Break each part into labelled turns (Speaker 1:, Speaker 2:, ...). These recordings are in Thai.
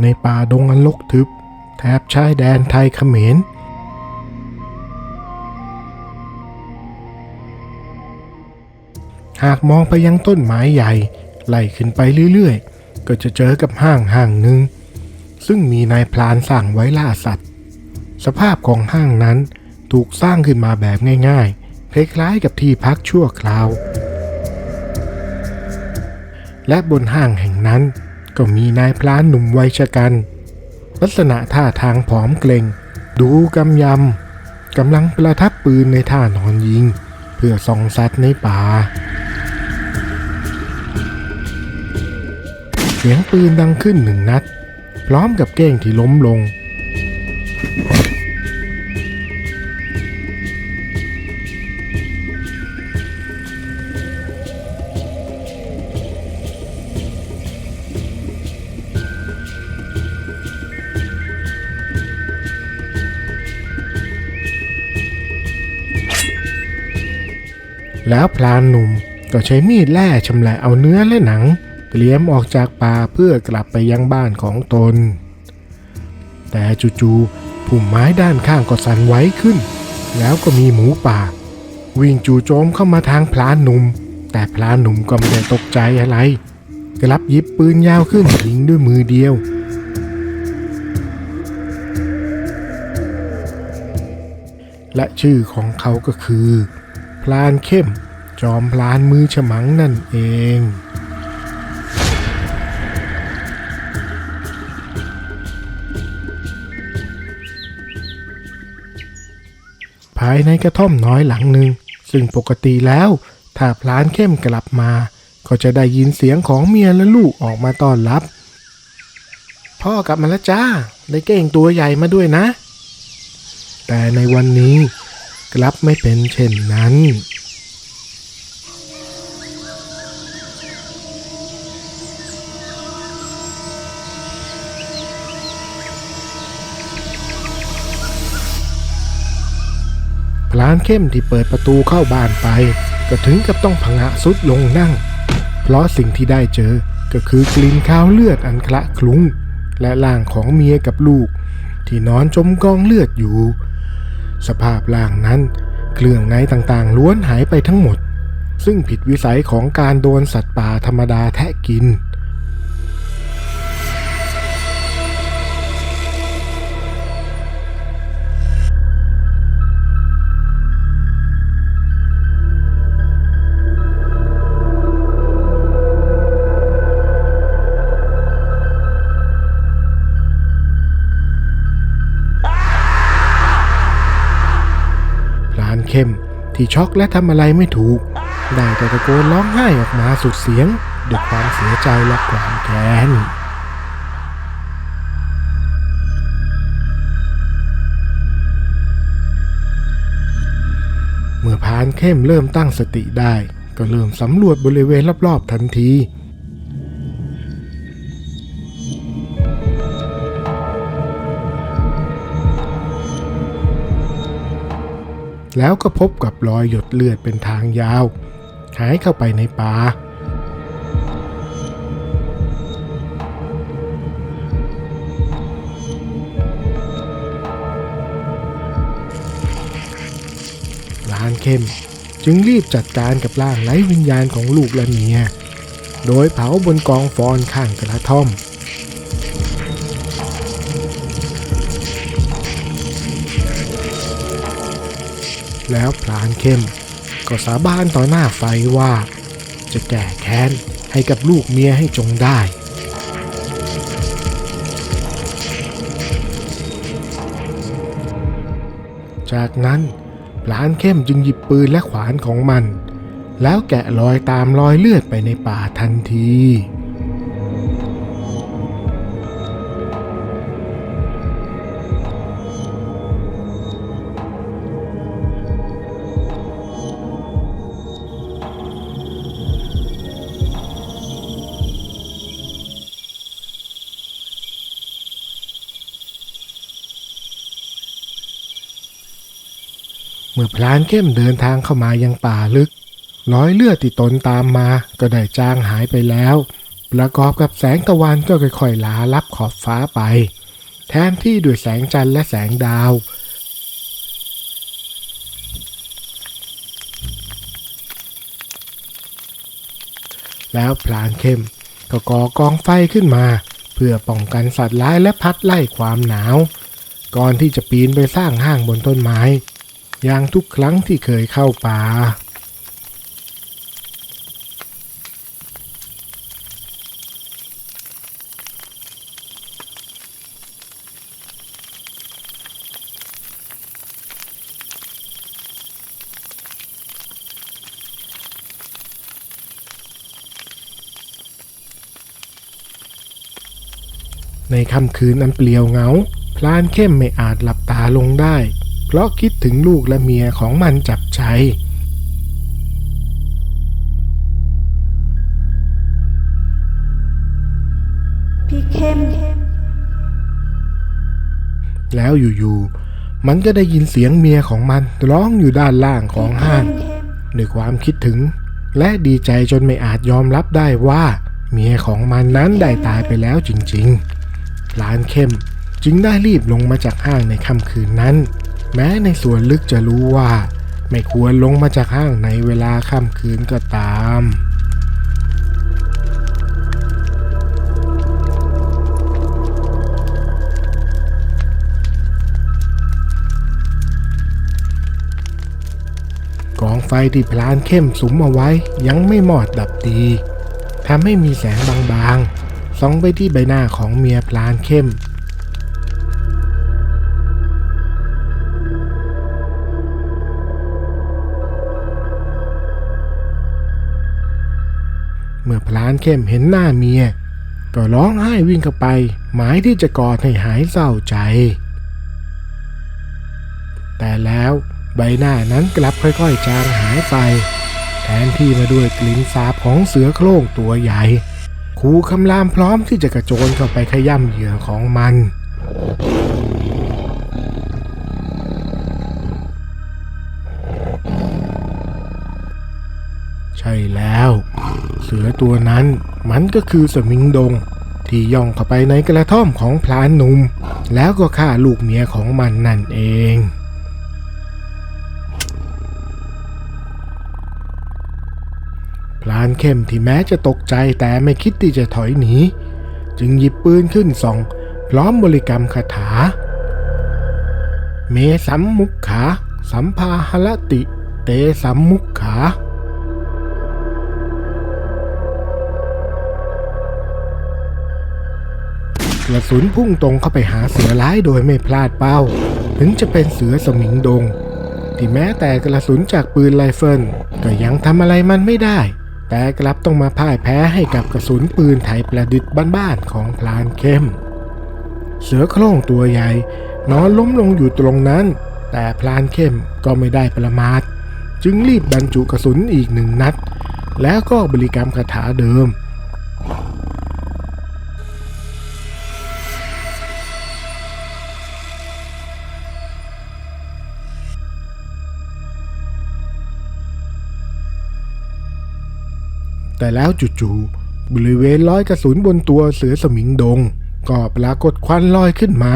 Speaker 1: ในป่าดงอันลกทึบแถบชายแดนไทยเขมร หากมองไปยังต้นไม้ใหญ่ ไล่ขึ้นไปเรื่อยๆ ก็จะเจอกับห้างห้างหนึ่ง ซึ่งมีนายพลานสั่งไว้ล่าสัตว์ สภาพของห้างนั้นถูกสร้างขึ้นมาแบบง่ายๆ คล้ายๆกับที่พักชั่วคราว และบนห้างแห่งนั้นก็มีนายพลานหนุ่มวัยชะกัน ลักษณะท่าทางผอมเกรงดูกำยำกำลังประทับปืนในท่านอนยิง เพื่อส่องสัตว์ในป่า เสียงปืนดังขึ้นหนึ่งนัด พร้อมกับเก้งที่ล้มลง แล้วพลานหนุ่มก็ใช้มีดแล่ชำแหละเอาเนื้อและหนัง เตรียมออกจากป่าเพื่อกลับไปยังบ้านของตน แต่จู่ๆพุ่มไม้ด้านข้างก็สั่นไหวขึ้น แล้วก็มีหมูป่า วิ่งจู่โจมเข้ามาทางพลานหนุ่ม แต่พลานหนุ่มก็ไม่ได้ตกใจอะไรกลับยิบปืนยาวขึ้นยิงด้วยมือเดียวและชื่อของเขาก็คือ พลานเข้ม จอมพลานมือฉมังนั่นเอง ภายในกระท่อมน้อยหลังหนึ่ง ซึ่งปกติแล้วถ้าพลานเข้มกลับมา ก็จะได้ยินเสียงของเมียและลูกออกมาต้อนรับ พ่อกลับมาแล้วจ้า ได้เก้งตัวใหญ่มาด้วยนะ แต่ในวันนี้ กลับไม่เป็นเช่นนั้น พลานเข้มที่เปิดประตูเข้าบ้านไป ก็ถึงกับต้องผงะสุดลงนั่ง เพราะสิ่งที่ได้เจอก็คือกลิ่นคาวเลือดอันคละคลุ้ง และร่างของเมียกับลูก ที่นอนจมกองเลือดอยู่ สภาพล่างนั้น เครื่องในต่างๆ ล้วนหายไปทั้งหมด ซึ่งผิดวิสัยของการโดนสัตว์ป่าธรรมดาแทะกิน ที่ช็อกและทำอะไรไม่ถูก ได้แต่ตะโกนร้องไห้ออกมาสุดเสียงด้วยความเสียใจและความแค้นเมื่อพานเข้มเริ่มตั้งสติได้ ก็เริ่มสำรวจบริเวณรอบๆทันที แล้วก็พบกับรอยหยดเลือดเป็นทางยาวหายเข้าไปในป่าลานเข้มจึงรีบจัดการกับร่างไร้วิญญาณของลูกและเมีย โดยเผาบนกองฟอนข้างกระท่อม แล้วพลานเข้ม ก็สาบานต่อหน้าไฟว่า จะแก้แค้นให้กับลูกเมียให้จงได้จากนั้นพลานเข้มจึงหยิบปืนและขวานของมัน แล้วแกะรอยตามรอยเลือดไปในป่าทันที มื่อมื่อพลานเข้มเดินทางเข้ามายังป่าลึก ร้อยเลือดที่ตนตามมาก็ได้จางหายไปแล้ว ประกอบกับแสงตะวันก็ค่อยๆลาลับขอบฟ้าไป แทนที่ด้วยแสงจันทร์และแสงดาวแล้วพลานเข้มก็ก่อกองไฟขึ้นมา เพื่อป้องกันสัตว์ร้ายและพัดไล่ความหนาว ก่อนที่จะปีนไปสร้างห้างบนต้นไม้ อย่างทุกครั้งที่เคยเข้าป่า ในค่ำคืนอันเปลี่ยวเหงา พลานเข้มไม่อาจหลับตาลงได้ เพราะคิดถึงลูกและเมียของมันจับใจ
Speaker 2: พี่เข้ม
Speaker 1: แล้วอยู่ๆ มันก็ได้ยินเสียงเมียของมันร้องอยู่ด้านล่างของห้างด้วยความคิดถึง และดีใจจนไม่อาจยอมรับได้ว่า เมียของมันนั้นได้ตายไปแล้วจริงๆพลานเข้มจึงได้รีบลงมาจากห้างในค่ำคืนนั้น แม้ในส่วนลึกจะรู้ว่า ไม่ควรลงมาจากห้างในเวลาค่ำคืนก็ตามกองไฟที่พลานเข้มสุมเอาไว้ยังไม่หมอดดับดีทำให้มีแสงบางๆส่องไปที่ใบหน้าของเมียพลานเข้มานเข้มเห็นหน้าเมีย ก็ร้องไห้วิ่งเข้าไป หมายที่จะกอดให้หายเศร้าใจ แต่แล้วใบหน้านั้นกลับค่อยๆ จางหายไป แทนที่มาด้วยกลิ่นสาบของเสือโคร่งตัวใหญ่คูคำรามพร้อมที่จะกระโจนเข้าไปขย่ำเหยื่อของมัน สือตัวนั้น มันก็คือสมิงดง ที่ย่องเข้าไปในกระท่อมของพลานหนุ่ม แล้วก็ฆ่าลูกเมียของมันนั่นเองพลานเข้มที่แม้จะตกใจแต่ไม่คิดที่จะถอยหนี จึงหยิบปืนขึ้นส่อง พร้อมบริกรรมคาถา เมสัมมุขขา สัมภาหลติ เตสัมมุขขา กระสุนพุ่งตรงเข้าไปหาเสือร้ายโดยไม่พลาดเป้า ถึงจะเป็นเสือสมิงดง ที่แม้แต่กระสุนจากปืนไรเฟิลก็ยังทำอะไรมันไม่ได้ แต่กลับต้องมาพ่ายแพ้ให้กับกระสุนปืนไทยประดิษฐ์บ้านๆของพลานเข้ม เสือโคร่งตัวใหญ่ นอนล้มลงอยู่ตรงนั้น แต่พลานเข้มก็ไม่ได้ประมาท จึงรีบบรรจุกระสุนอีกหนึ่งนัด แล้วก็บริกรรมคาถาเดิม แต่แล้วจู่ๆบริเวณร้อยกระสุนบนตัวเสือสมิงดง ก็ปรากฏควันลอยขึ้นมา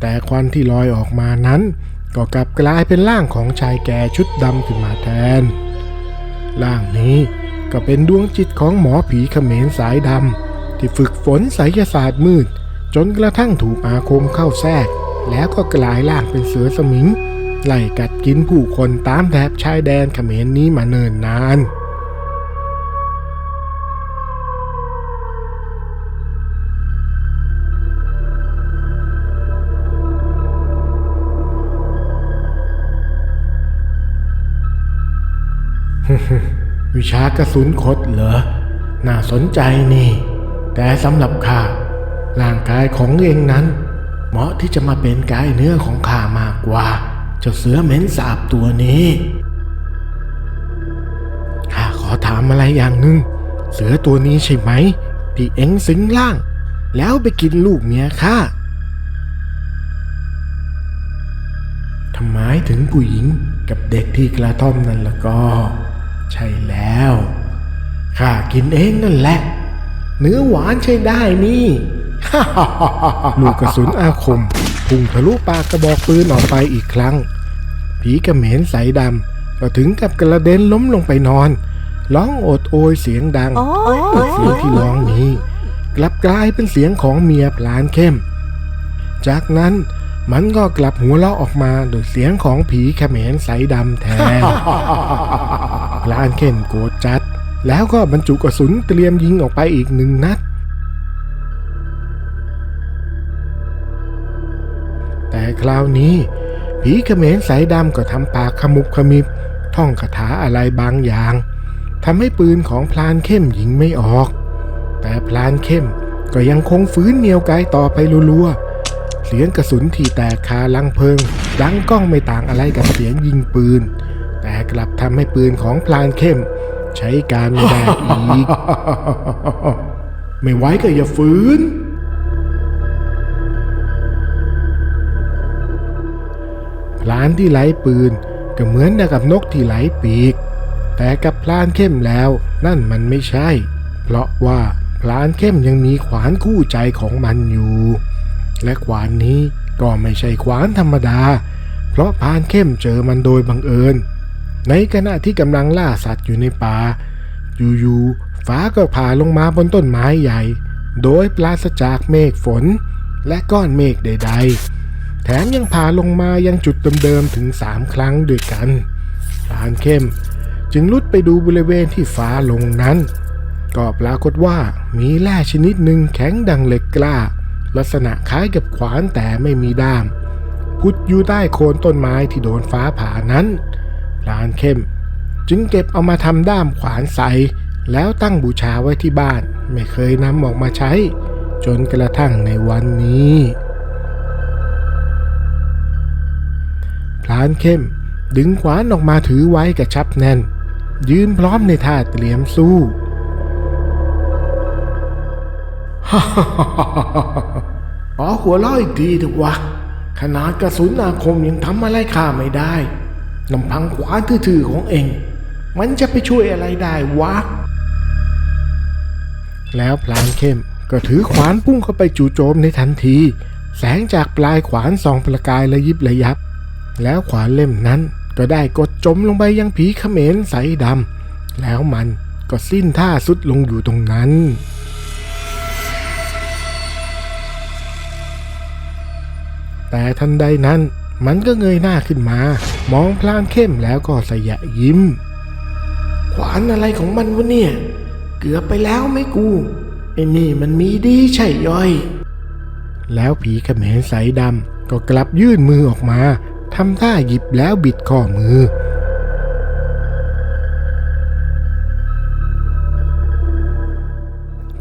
Speaker 1: แต่ควันที่ลอยออกมานั้น ก็กลับกลายเป็นร่างของชายแก่ชุดดำขึ้นมาแทน ร่างนี้ก็เป็นดวงจิตของหมอผีเขมรสายดำที่ฝึกฝนไสยศาสตร์มืด จนกระทั่งถูกอาคมเข้าแทรก แล้วก็กลายร่างเป็นเสือสมิงไล่กัดกินผู้คนตามแถบชายแดนเขมรนี้มาเนิ่นนาน กระสุนคดเหรอ น่าสนใจนี่ แต่สำหรับข้าร่างกายของเองนั้น เหมาะที่จะมาเป็นกายเนื้อของข้ามากกว่าเจ้าเสือเหม็นสาบตัวนี้ข้าขอถามอะไรอย่างหนึ่งเสือตัวนี้ใช่ไหมที่เอ็งสิงร่าง แล้วไปกินลูกเมียข้าทำไมถึงผู้หญิงกับเด็กที่กระท่อมนั่นละก็ ใช่แล้วข้ากินเองนั่นแหละ เนื้อหวานใช่ได้นี่ลูกกระสุนอาคมพุ่งทะลุปากกระบอกปืนออกไปอีกครั้ง ผีกระเหม็นใสดำก็ถึงกับกระเด็นล้มลงไปนอน ร้องโอดโอยเสียงดังเสียงที่ร้องนี้ กลับกลายเป็นเสียงของเมียพลานเข้ม จากนั้นมันก็กลับหัวเราะออกมาโดยเสียงของผีเขมรใสดำแทน พลานเข้มโกรธจัด แล้วก็บรรจุกระสุนเตรียมยิงออกไปอีกหนึ่งนัด แต่คราวนี้ ผีเขมรสายดำก็ทำปากขมุบขมิบท่องคาถาอะไรบางอย่างทำให้ปืนของพลานเข้มยิงไม่ออก แต่พลานเข้มก็ยังคงฟื้นเหนียวไกลต่อไปรัวๆ เสียงกระสุนที่แตกคาลังเพลิง ดังก้องไม่ต่างอะไรกับเสียงยิงปืน แต่กลับทำให้ปืนของพลานเข้ม ใช้การไม่ได้อีก ไม่ไหวก็อย่าฝืน พลานที่ไหลปืนก็เหมือนกับนกที่ไหลปีก แต่กับพลานเข้มแล้วนั่นมันไม่ใช่ เพราะว่าพลานเข้มยังมีขวานคู่ใจของมันอยู่ และขวานนี้ก็ไม่ใช่ขวานธรรมดา เพราะพลานเข้มเจอมันโดยบังเอิญ ในขณะที่กำลังล่าสัตว์อยู่ในป่าอยู่ๆฟ้าก็ผ่าลงมาบนต้นไม้ใหญ่ โดยปราศจากเมฆฝน และก้อนเมฆใด ๆ แถมยังพาลงมายังจุดเดิมๆถึงสามครั้งด้วยกันพานเข้มจึงลุดไปดูบริเวณที่ฟ้าลงนั้น ก็ปรากฏว่ามีแร่ชนิดหนึ่งแข็งดังเหล็กกล้า ลักษณะคล้ายกับขวานแต่ไม่มีด้าม พุดอยู่ใต้โคนต้นไม้ที่โดนฟ้าผ่านั้น พรานเข้ม จึงเก็บเอามาทำด้ามขวานใส แล้วตั้งบูชาไว้ที่บ้าน ไม่เคยนำออกมาใช้ จนกระทั่งในวันนี้ พลานเข้มดึงขวานออกมาถือไว้กระชับแน่น ยืนพร้อมในท่าเตรียมสู้อ๋อหัวเร้อยดีเถอะวะขนาดกระสุนอาคมยังทำอะไรข้าไม่ได้ ลำพังขวานทื่อๆของเอง มันจะไปช่วยอะไรได้วะ แล้วพลานเข้มก็ถือขวานพุ่งเข้าไปจู่โจมในทันที แสงจากปลายขวานส่องประกายระยิบระยับ แล้วขวานเล่มนั้นก็ได้กดจมลงไปยังผีเขมรใสดำแล้วมันก็สิ้นท่าสุดลงอยู่ตรงนั้น แต่ทันใดนั้นมันก็เงยหน้าขึ้นมา มองพลานเข้มแล้วก็สยะยิ้ม ขวานอะไรของมันวะเนี่ย เกือบไปแล้วไหม่กูไอ้นี่มันมีดีใช่ย่อย แล้วผีเขมรใสดำก็กลับยื่นมือออกมาทำท่าหยิบแล้วบิดข้อมือ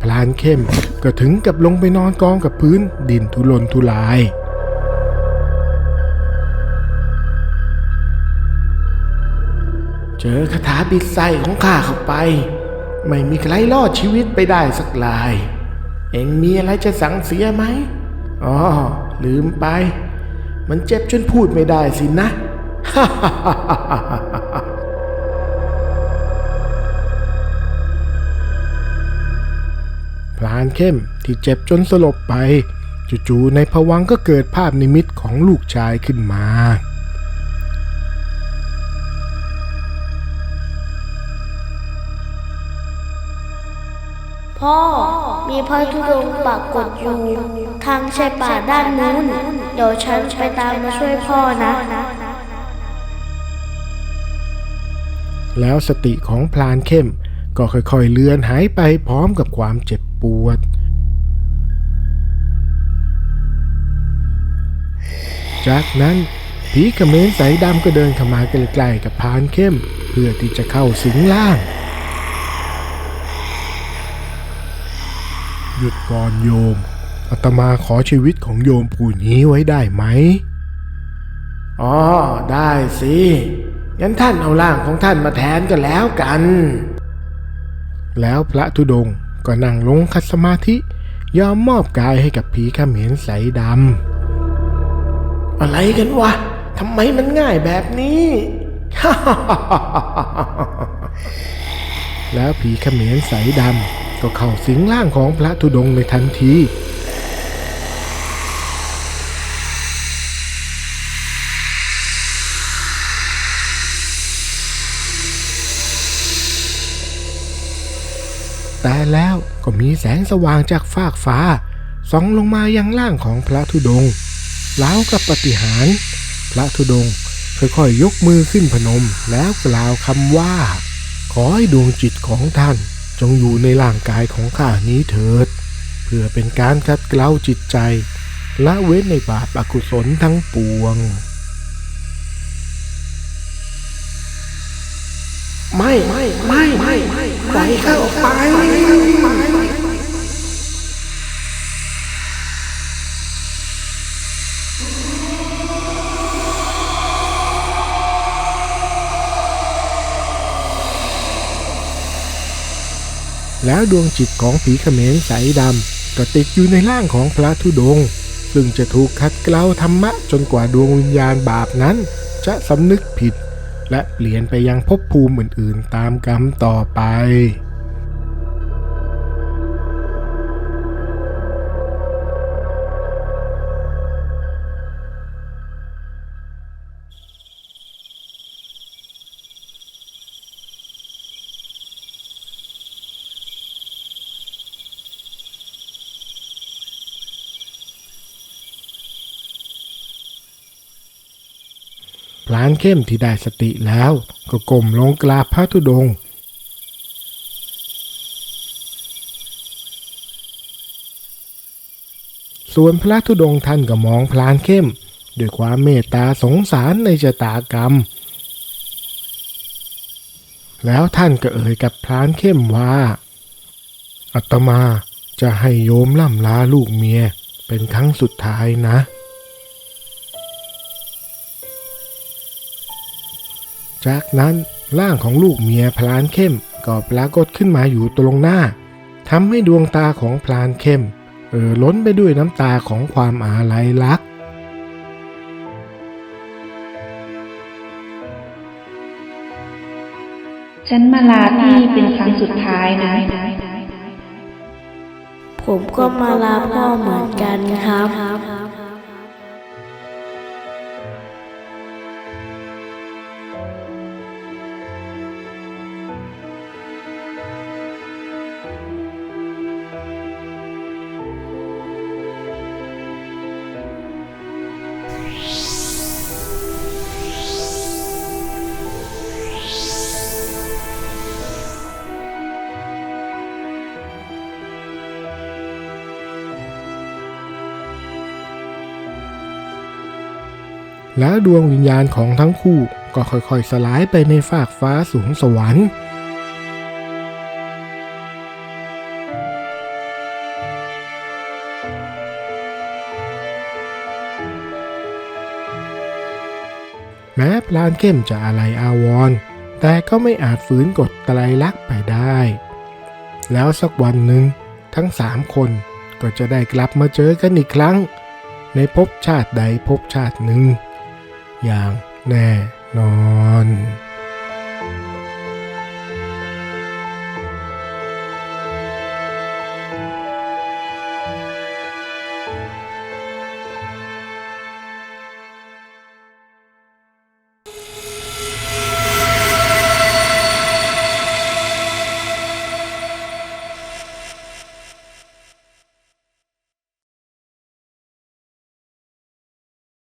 Speaker 1: พลานเข้มก็ถึงกับลงไปนอนกองกับพื้นดินทุรนทุราย เจอคาถาบิดไส้ของข้าเข้าไป ไม่มีใครรอดชีวิตไปได้สักลาย เองมีอะไรจะสั่งเสียไหมอ๋อลืมไป มันเจ็บจนพูดไม่ได้สินะพลานเข้มที่เจ็บจนสลบไป จู่ๆในผวังก็เกิดภาพนิมิตของลูกชายขึ้นมา
Speaker 3: พ่อมีพระธุดงค์ปรากฏอยู่ ทางชายป่าด้านนู้น เดี๋ยวฉันไปตามมาช่วยพ่อนะ
Speaker 1: แล้วสติของพลานเข้ม ก็ค่อยๆเลือนหายไปพร้อมกับความเจ็บปวด จากนั้นผีเขมรสายดำก็เดินเข้ามาใกล้ๆกับพลานเข้ม เพื่อที่จะเข้าสิงล่าง หยุดก่อนโยมอาตมาขอชีวิตของโยมผู้นี้ไว้ได้ไหมอ๋อได้สิงั้นท่านเอาร่างของท่านมาแทนกันแล้วกัน แล้วพระธุดงก็นั่งลงคัดสมาธิ ยอมมอบกายให้กับผีเขมรใสดำอะไรกันวะทำไมมันง่ายแบบนี้แล้วผีเขมรสายดำ ก็เข้าสิงร่างของพระธุดงค์ในทันทีแต่แล้วก็มีแสงสว่างจากฟากฟ้าส่องลงมายังร่างของพระธุดงค์แล้วกับปฏิหาร พระธุดงค์ค่อยๆยกมือขึ้นพนมแล้วกล่าวคำว่า ขอให้ดวงจิตของท่าน จงอยู่ในร่างกายของข้านี้เถิด เพื่อเป็นการคัดเกลาจิตใจละเว้นในบาปอกุศลทั้งปวง ไม่ ไม่ ไม่ ไม่ปล่อยเข้าไป แล้วดวงจิตของผีเขมรใสดำก็ติดอยู่ในร่างของพระธุดงค์ซึ่งจะถูกขัดเกลาธรรมะจนกว่าดวงวิญญาณบาปนั้น จะสำนึกผิด และเปลี่ยนไปยังภพภูมิอื่นๆ ตามกรรมต่อไปานเข้มที่ได้สติแล้ว ก็ก้มลงกราบพระธุดงค์ส่วนพระธุดงค์ท่านก็มองพลานเข้ม ด้วยความเมตตาสงสารในชะตากรรม แล้วท่านก็เอ่ยกับพลานเข้มว่าอาตมาจะให้โยมล่ำลาลูกเมียเป็นครั้งสุดท้ายนะ จากนั้นร่างของลูกเมียพลานเข้มก็ปรากฏขึ้นมาอยู่ตรงหน้าทำให้ดวงตาของพลานเข้ม เอ่อล้นไปด้วยน้ำตาของความอาลัยรัก
Speaker 2: ฉันมาลาพี่เป็นครั้งสุดท้ายนะ
Speaker 3: ผมก็มาลาพ่อเหมือนกันครับ
Speaker 1: แล้วดวงวิญญาณของทั้งคู่ก็ค่อยๆสลายไปในฟากฟ้าสูงสวรรค์แม้พลานเข้มจะอะไรอาวรณ์แต่ก็ไม่อาจฝืนกฎไตรลักษณ์ไปได้ แล้วสักวันหนึ่งทั้งสามคนก็จะได้กลับมาเจอกันอีกครั้ง ในภพชาติใดภพชาติหนึ่ง อย่างแน่นอน